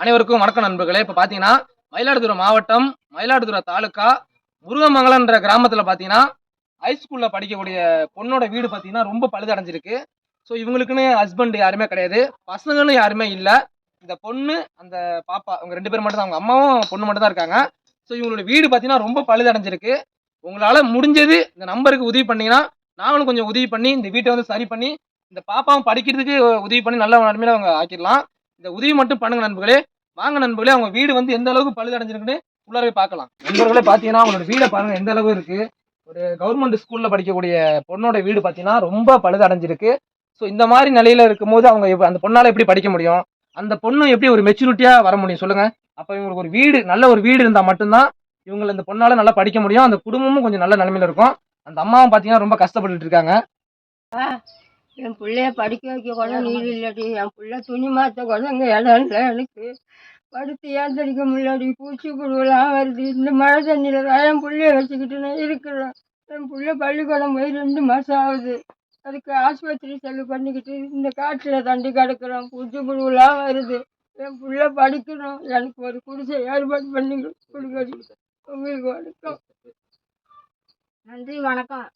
அனைவருக்கும் வணக்கம் நண்பர்களே. இப்போ பார்த்தீங்கன்னா மயிலாடுதுறை மாவட்டம் மயிலாடுதுறை தாலுக்கா முருகமங்கலன்ற கிராமத்தில் பார்த்தீங்கன்னா ஹைஸ்கூலில் படிக்கக்கூடிய பொண்ணோட வீடு பார்த்தீங்கன்னா ரொம்ப பழுதடைஞ்சிருக்கு. ஸோ இவங்களுக்குன்னு ஹஸ்பண்ட் யாருமே கிடையாது. பசங்களும் யாருமே இல்லை. இந்த பொண்ணு அந்த பாப்பா அவங்க ரெண்டு பேர் மட்டும் தான் அவங்க அம்மாவும் பொண்ணு மட்டும் தான் இருக்காங்க. ஸோ இவங்களோட வீடு பார்த்தீங்கன்னா ரொம்ப பழுதடைஞ்சிருக்கு. உங்களால் முடிஞ்சது இந்த நம்பருக்கு உதவி பண்ணிங்கன்னா நாங்களும் கொஞ்சம் உதவி பண்ணி இந்த வீட்டை வந்து சரி பண்ணி இந்த பாப்பாவும் படிக்கிறதுக்கு உதவி பண்ணி நல்ல நிலைமையில அவங்க ஆக்கிடலாம். இந்த உதவி மட்டும் பண்ணுங்க நண்பர்களே. வாங்க நண்பர்களே அவங்க வீடு வந்து எந்த அளவுக்கு பழுதடைஞ்சிருக்குன்னு உள்ளார போய் பார்க்கலாம். நண்பர்களே பார்த்தீங்கன்னா அவங்களோட வீடை பாருங்க எந்த அளவு இருக்கு. ஒரு கவர்மெண்ட் ஸ்கூல்ல படிக்கக்கூடிய பொண்ணோட வீடு பார்த்தீங்கன்னா ரொம்ப பழுதடைஞ்சிருக்கு. ஸோ இந்த மாதிரி நிலையில இருக்கும்போது அவங்க அந்த பொண்ணால எப்படி படிக்க முடியும்? அந்த பொண்ணு எப்படி ஒரு மெச்சூரிட்டியா வர முடியும் சொல்லுங்க. அப்போ இவங்களுக்கு ஒரு வீடு நல்ல ஒரு வீடு இருந்தால் மட்டும்தான் இவங்களை இந்த பொண்ணால நல்லா படிக்க முடியும். அந்த குடும்பமும் கொஞ்சம் நல்ல நிலைமையில இருக்கும். அந்த அம்மாவும் பார்த்தீங்கன்னா ரொம்ப கஷ்டப்பட்டுட்டு இருக்காங்க. என் பிள்ளைய படிக்க வைக்க கூட நீர் இல்லடி. என் பிள்ளை துணி மாற்ற கூட இங்கே இடம் இல்லை எனக்கு படுத்து ஏந்தடிக்க முடியலடி பூச்சி புழுவெல்லாம் வருது. இந்த மழை தண்ணியில் தான் என் பிள்ளைய வச்சுக்கிட்டு நான் இருக்கிறேன். என் பிள்ளை பள்ளிக்கூடம் போய் ரெண்டு மாதம் ஆகுது. அதுக்கு ஆஸ்பத்திரி செலவு பண்ணிக்கிட்டு இந்த காட்டில் தண்டி கிடக்குறோம் பூச்சி புழுவெல்லாம் வருது. என் பிள்ளை படிக்கணும். எனக்கு ஒரு குடிசை ஏற்பாடு பண்ணி கொடுக்கடி. உங்களுக்கு வணக்கம். நன்றி வணக்கம்.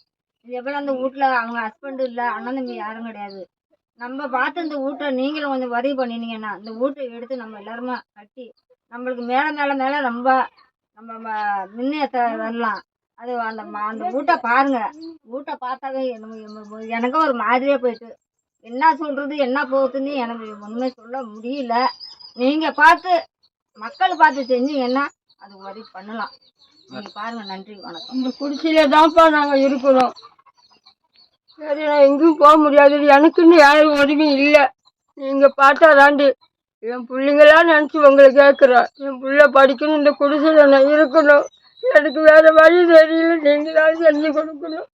இது எப்படி அந்த வீட்ல அவங்க ஹஸ்பண்ட் இல்லை அண்ணன் தம்பி யாரும் கிடையாது. நம்ம பார்த்து இந்த வீட்டை நீங்களும் கொஞ்சம் உதவி பண்ணினீங்கன்னா இந்த வீட்டை எடுத்து நம்ம எல்லாருமே கட்டி நம்மளுக்கு மேலே மேலே மேலே ரொம்ப நம்ம ம- முன்னேற்ற வரலாம். அது அந்த அந்த வீட்டை பாருங்க. வீட்டை பார்த்தாவே எனக்கு- எனக்கும் ஒரு மாதிரியே போயிட்டு என்ன சொல்கிறது என்ன போகுதுன்னு எனக்கு ஒன்றுமே சொல்ல முடியல. நீங்கள் பார்த்து மக்கள் பார்த்து செஞ்சீங்கன்னா அது உதவி பண்ணலாம். நீங்கள் பாருங்கள் நன்றி வணக்கம். இந்த குடிசையில் தான்ப்பா நாங்கள் இருக்கிறோம். சரி நான் எங்கேயும் போக முடியாது எனக்குன்னு யாரும் உதவியும் இல்லை. நீங்கள் பார்த்தா தாண்டி என் பிள்ளைங்களாம் நினச்சி உங்களை கேட்குறேன் என் பிள்ளை படிக்கணும் இந்த குடிசையில் நான் இருக்கணும். எனக்கு வேறு வழி தெரியல. நீங்கள் தான் செஞ்சு கொடுக்கணும்.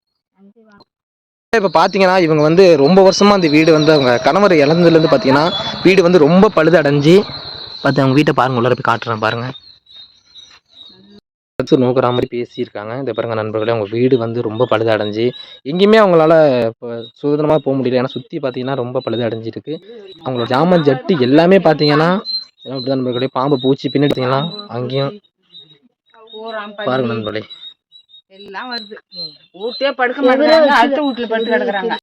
இப்போ பார்த்தீங்கன்னா இவங்க வந்து ரொம்ப வருஷமாக அந்த வீடு வந்து அவங்க கணவர் இழந்ததுலேருந்து பார்த்தீங்கன்னா வீடு வந்து ரொம்ப பழுது அடைஞ்சு பார்த்து அவங்க வீட்டை பாருங்கள் உள்ளார போய் காட்டுறேன் பாருங்கள் வச்சு நோக்கிற மாதிரி பேசியிருக்காங்க. இந்த பாருங்க நண்பர்களே அவங்க வீடு வந்து ரொம்ப பழுது அடைஞ்சு எங்கேயுமே அவங்களால இப்போ சுதந்திரமாக போக முடியல. ஏன்னா சுற்றி பார்த்தீங்கன்னா ரொம்ப பழுது அடைஞ்சிருக்கு அவங்களோட ஜாமான் ஜட்டு எல்லாமே பார்த்தீங்கன்னா இப்படிதான் நண்பர்களே பாம்பு பூச்சி பின்னாடி பார்த்தீங்கன்னா அங்கேயும் பாருங்க நண்பர்களே. எல்லாம் வருது. வீட்டே படுக்க மாட்டேங்கிறாங்க. அடுத்த வீட்டுல படுத்து கிடக்குறாங்க.